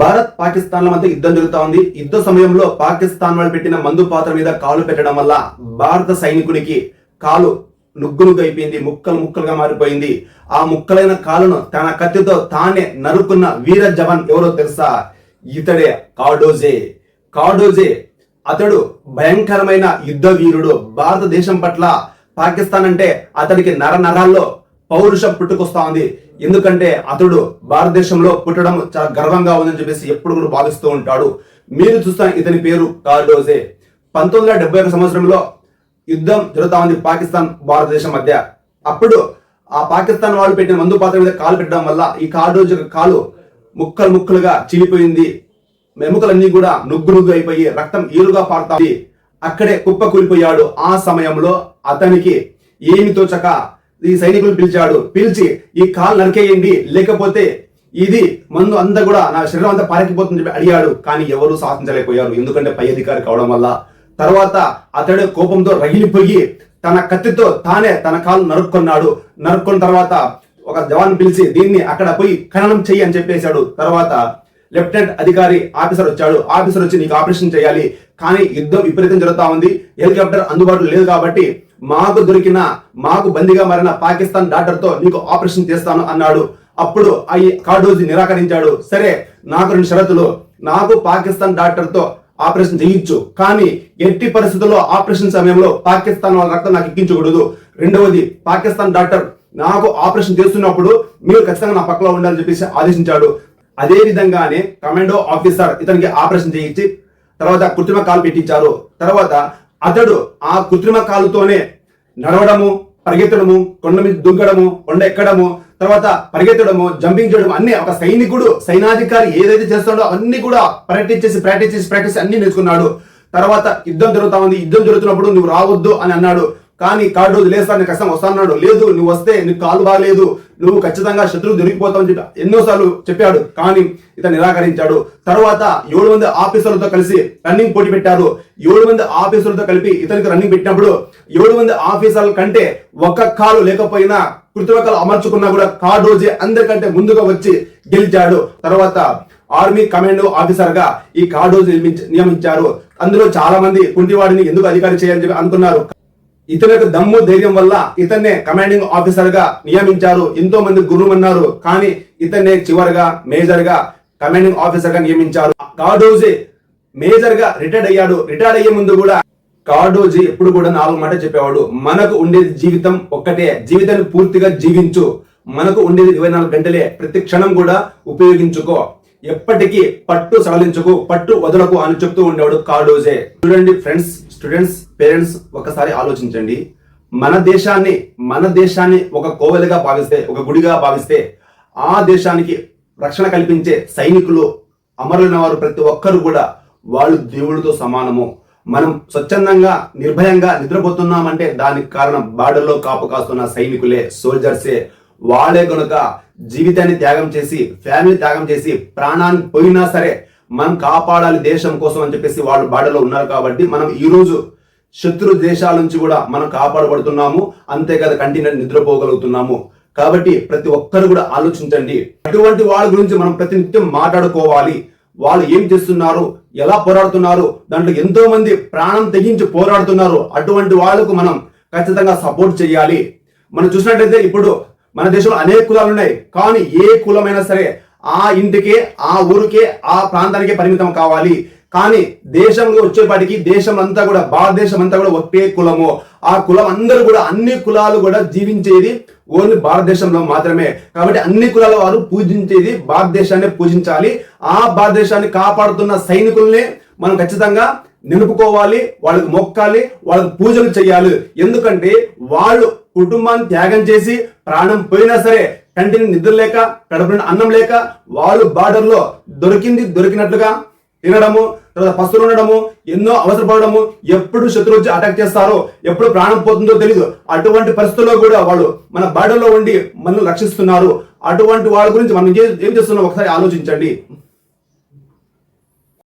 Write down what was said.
భారత్ పాకిస్తాన్ల మధ్య యుద్ధం జరుగుతా ఉంది. యుద్ధ సమయంలో పాకిస్తాన్ వాళ్ళు పెట్టిన మందు పాత్ర మీద కాలు పెట్టడం వల్ల భారత సైనికునికి కాలు నుగ్గునుగ్గు అయిపోయింది ముక్కలు ముక్కలుగా మారిపోయింది. ఆ ముక్కలైన కాలును తన కత్తితో తానే నరుక్కున్న వీర జవాన్ ఎవరో తెలుసా? ఇతడే కార్డోజే కార్డోజే అతడు భయంకరమైన యుద్ధ వీరుడు. భారతదేశం పట్ల పాకిస్తాన్ అంటే అతడికి నర నరాల్లో పౌరుషం పుట్టుకొస్తా ఉంది. ఎందుకంటే అతడు భారతదేశంలో పుట్టడం చాలా గర్వంగా ఉందని చెప్పేసి ఎప్పుడు కూడా భావిస్తూ ఉంటాడు. మీరు చూస్తాను ఇతని పేరు కార్డోజే పంతొమ్మిది వందల డెబ్బై ఒక సంవత్సరంలో యుద్ధం జరుగుతా ఉంది పాకిస్తాన్ భారతదేశం మధ్య. అప్పుడు ఆ పాకిస్తాన్ వాళ్ళు పెట్టిన మందు పాత్ర మీద కాలు పెట్టడం వల్ల ఈ కార్డోజ్ కాలు ముక్కలు ముక్కలుగా చీలిపోయింది ఎముకలన్నీ కూడా నుగ్గు నుగ్గు అయిపోయి రక్తం ఏలుగా పారుతాయి. అక్కడే కుప్ప కూలిపోయాడు ఆ సమయంలో అతనికి ఏమి తోచక ఈ సైనికులు పిలిచాడు. పిలిచి ఈ కాలు నరికేయండి. లేకపోతే ఇది మందు అంతా కూడా నా శరీరం అంతా పారిపోతుందని చెప్పి అడిగాడు. కానీ ఎవరు సాధించలేకపోయారు ఎందుకంటే పై అధికారి కావడం వల్ల. తర్వాత అతడు కోపంతో రగిలిపోయి తన కత్తితో తానే తన కాలు నరుక్కున్నాడు. నరుక్కున్న తర్వాత ఒక జవాన్ పిలిచి దీన్ని అక్కడ పోయి ఖననం చెయ్యి అని చెప్పేశాడు. తర్వాత లెఫ్టినెంట్ అధికారి ఆఫీసర్ వచ్చాడు. ఆఫీసర్ వచ్చి నీకు ఆపరేషన్ చేయాలి. కానీ యుద్ధం విపరీతం జరుగుతా ఉంది. హెలికాప్టర్ అందుబాటులో లేదు కాబట్టి మాకు దొరికిన మాకు బందీగా మారిన పాకిస్తాన్ డాక్టర్తో నీకు ఆపరేషన్ చేస్తాను అన్నాడు. అప్పుడు ఈ కార్డోజీ నిరాకరించాడు. సరే నాకు రెండు షరతులు. నాకు పాకిస్తాన్ డాక్టర్తో ఆపరేషన్ చేయొచ్చు కానీ ఎట్టి పరిస్థితుల్లో ఆపరేషన్ సమయంలో పాకిస్తాన్ వాళ్ళ రక్తం నాకు ఎక్కించకూడదు. రెండవది పాకిస్తాన్ డాక్టర్ నాకు ఆపరేషన్ చేస్తున్నప్పుడు మీరు ఖచ్చితంగా నా పక్కలో ఉండాలని చెప్పేసి ఆదేశించాడు. అదే విధంగానే కమాండో ఆఫీసర్ ఇతనికి ఆపరేషన్ చేయించి తర్వాత కృత్రిమ కాలు పెట్టించారు. తర్వాత అతడు ఆ కృత్రిమ కాలుతోనే నడవడము పరిగెత్తడము కొండ మీద దుగ్గడము కొండ ఎక్కడము తర్వాత పరిగెత్తడము జంపింగ్ చేయడం అన్ని ఒక సైనికుడు సైనాధికారి ఏదైతే చేస్తాడో అన్ని కూడా ప్రాక్టీస్ చేసి ప్రాక్టీస్ చేసి ప్రాక్టీస్ అన్ని నేర్చుకున్నాడు. తర్వాత యుద్ధం జరుగుతా ఉంది. యుద్ధం జరుగుతున్నప్పుడు నువ్వు రావద్దు అని అన్నాడు. కానీ కార్డు లేస్తా నీకు కష్టం వస్తాన్నాడు లేదు నువ్వు వస్తే నీకు కాలు బాగలేదు. నువ్వు ఖచ్చితంగా శత్రువు దొరికిపోతావు అని చెప్పి ఎన్నోసార్లు చెప్పాడు. కానీ ఇతను నిరాకరించాడు. తర్వాత ఏడు మంది ఆఫీసర్లతో కలిసి రన్నింగ్ పోటీ పెట్టారు. ఏడు మంది ఆఫీసర్లతో కలిపి ఇతనికి రన్నింగ్ పెట్టినప్పుడు ఏడు మంది ఆఫీసర్ల కంటే ఒక్క కాలు లేకపోయినా కృతజ్ఞతలు అమర్చుకున్నా కూడా కార్డోజే అందరికంటే ముందుగా వచ్చి గెలిచాడు. తర్వాత ఆర్మీ కమాండో ఆఫీసర్గా ఈ కార్డోజ్ నియమించారు. అందులో చాలా మంది కుంటివాడిని ఎందుకు అధికారి చేయాలని చెప్పి అనుకున్నారు. ఇతనికి దమ్ము ధైర్యం వల్ల ఇతన్నే కమాండింగ్ ఆఫీసర్గా నియమించారు. ఎంతో మంది గురువు అన్నారు కానీ ఇతన్నే చివరిగా మేజర్గా కమాండింగ్ ఆఫీసర్గా నియమించారు. కార్డోజీ మేజర్గా రిటైర్డ్ అయ్యాడు. రిటైర్డ్ అయ్యే ముందు కూడా కాడోజీ ఎప్పుడు కూడా నాలుగు మాట చెప్పేవాడు. మనకు ఉండేది జీవితం ఒక్కటే. జీవితాన్ని పూర్తిగా జీవించు. మనకు ఉండేది ఇరవై నాలుగు గంటలే. ప్రతి క్షణం కూడా ఉపయోగించుకో. ఎప్పటికీ పట్టు సడలించుకు పట్టు వదలకు అని చెప్తూ ఉండేవాడు కార్డోజే చూడండి ఫ్రెండ్స్ స్టూడెంట్స్ పేరెంట్స్ ఒకసారి ఆలోచించండి. మన దేశాన్ని మన దేశాన్ని ఒక కోవెలుగా భావిస్తే ఒక గుడిగా భావిస్తే ఆ దేశానికి రక్షణ కల్పించే సైనికులు అమరులైన వారు ప్రతి ఒక్కరు కూడా వాళ్ళు దేవుడితో సమానము. మనం స్వచ్ఛందంగా నిర్భయంగా నిద్రపోతున్నామంటే దానికి కారణం బార్డర్లో కాపు కాస్తున్న సైనికులే సోల్జర్సే వాళ్ళే కనుక జీవితాన్ని త్యాగం చేసి ఫ్యామిలీ త్యాగం చేసి ప్రాణాన్ని పోయినా సరే మనం కాపాడాలి దేశం కోసం అని చెప్పేసి వాళ్ళు బాడలో ఉన్నారు కాబట్టి మనం ఈరోజు శత్రు దేశాల నుంచి కూడా మనం కాపాడబడుతున్నాము. అంతేకాదు కంటిన్యూ నిద్రపోగలుగుతున్నాము. కాబట్టి ప్రతి ఒక్కరు కూడా ఆలోచించండి. అటువంటి వాళ్ళ గురించి మనం ప్రతినిత్యం మాట్లాడుకోవాలి. వాళ్ళు ఏం చేస్తున్నారు? ఎలా పోరాడుతున్నారు? దాంట్లో ఎంతో మంది ప్రాణం తెగించి పోరాడుతున్నారు. అటువంటి వాళ్ళకు మనం ఖచ్చితంగా సపోర్ట్ చేయాలి. మనం చూసినట్లయితే ఇప్పుడు మన దేశంలో అనేక కులాలు ఉన్నాయి. కానీ ఏ కులమైనా సరే ఆ ఇంటికే ఆ ఊరికే ఆ ప్రాంతానికే పరిమితం కావాలి. కానీ దేశంలో వచ్చేపాటికి దేశం అంతా కూడా భారతదేశం అంతా కూడా ఒకే కులము. ఆ కులం అందరూ కూడా అన్ని కులాలు కూడా జీవించేది ఓన్లీ భారతదేశంలో మాత్రమే. కాబట్టి అన్ని కులాల వారు పూజించేది భారతదేశాన్ని పూజించాలి. ఆ భారతదేశాన్ని కాపాడుతున్న సైనికుల్నే మనం ఖచ్చితంగా నిలుపుకోవాలి వాళ్ళకి మొక్కాలి వాళ్ళకి పూజలు చేయాలి. ఎందుకంటే వాళ్ళు కుటుంబాన్ని త్యాగం చేసి ప్రాణం పోయినా సరే కంటిని నిద్ర లేక కడుపున అన్నం లేక వాళ్ళు బార్డర్లో దొరికింది దొరికినట్లుగా తినడము తర్వాత పస్తులు ఉండడము ఎన్నో అవసరపడము ఎప్పుడు శత్రువు వచ్చి అటాక్ చేస్తారో ఎప్పుడు ప్రాణం పోతుందో తెలియదు అటువంటి పరిస్థితుల్లో కూడా వాళ్ళు మన బార్డర్లో ఉండి మనల్ని రక్షిస్తున్నారు. అటువంటి వాళ్ళ గురించి మనం ఏం ఏం చేస్తున్నాం? ఒకసారి ఆలోచించండి.